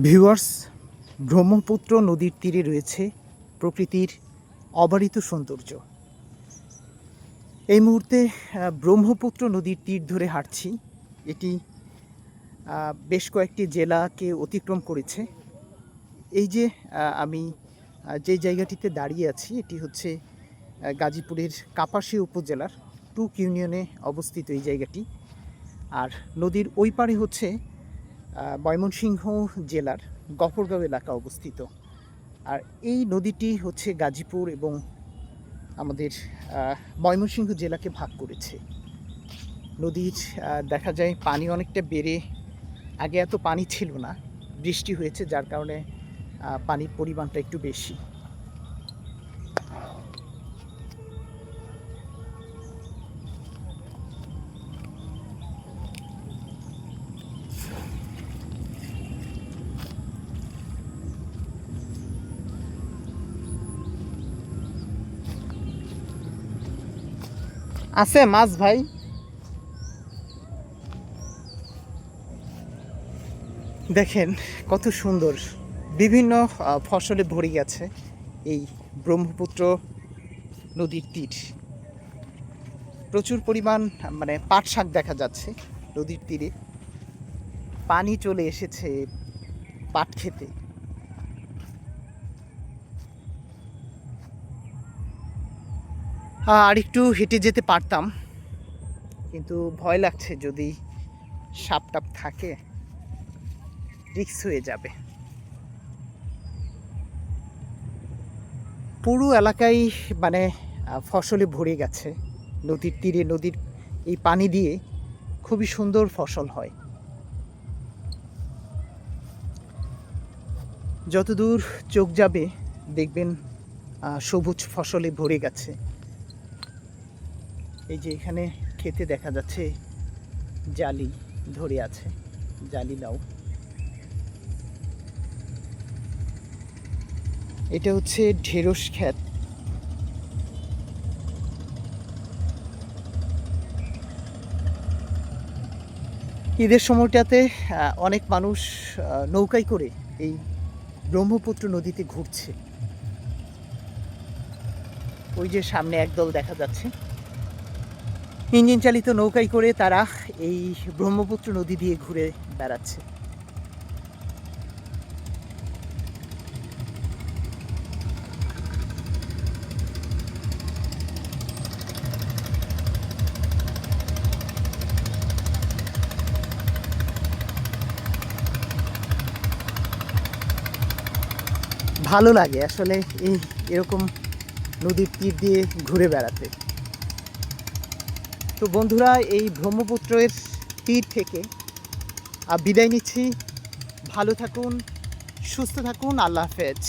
Viewers, Brahmaputra নদীর তীরে রয়েছে প্রকৃতির অবারিত সৌন্দর্য। এই মুহূর্তে ব্রহ্মপুত্র নদীর তীর ধরে হাঁটছি। এটি বেশ কয়েকটি জেলাকে অতিক্রম করেছে। এই যে আমি যে জায়গাটিতে দাঁড়িয়ে আছি, এটি হচ্ছে গাজীপুরের কাপাসী উপজেলার টুক ইউনিয়নে অবস্থিত এই জায়গাটি। আর নদীর ওই পারে হচ্ছে ময়মনসিংহ জেলার গফরগাঁও এলাকা অবস্থিত। আর এই নদীটি হচ্ছে গাজীপুর এবং আমাদের ময়মনসিংহ জেলাকে ভাগ করেছে। নদীর দেখা যায় পানি অনেকটা বেড়ে, আগে এত পানি ছিল না, বৃষ্টি হয়েছে যার কারণে পানির পরিমাণটা একটু বেশি। আছে মাছ ভাই। দেখেন কত সুন্দর। বিভিন্ন ফসলে ভরে গেছে এই ব্রহ্মপুত্র নদীর তীর। প্রচুর পরিমাণ মানে পাট শাক দেখা যাচ্ছে নদীর তীরে। পানি চলে এসেছে পাট খেতে। আর একটু হেঁটে যেতে পারতাম। কিন্তু ভয় লাগছে যদি সাপ টাপ থাকে রিক্স হয়ে যাবে। পুরো এলাকায় মানে ফসলে ভরে গেছে। নদীর তীরে, নদীর এই পানি দিয়ে খুবই সুন্দর ফসল হয়। যতদূর চোখ যাবে, দেখবেন সবুজ ফসলে ভরে গেছে। এই যে এখানে খেতে দেখা যাচ্ছে জালি ধরে আছে, জালি লাউ। এটা হচ্ছে ঢেঁড়স ক্ষেত। ঈদের সময়টাতে অনেক মানুষ নৌকায় করে এই ব্রহ্মপুত্র নদীতে ঘুরছে। ওই যে সামনে একদল দেখা যাচ্ছে। ইঞ্জিন চালিত নৌকায় করে তারা এই ব্রহ্মপুত্র নদী দিয়ে ঘুরে বেড়াচ্ছে। ভালো লাগে আসলে এই এরকম নদীর তীর দিয়ে ঘুরে বেড়াতে। তো বন্ধুরা এই ব্রহ্মপুত্রের তীর থেকে বিদায় নিচ্ছি। ভালো থাকুন সুস্থ থাকুন আল্লাহ হাফেজ।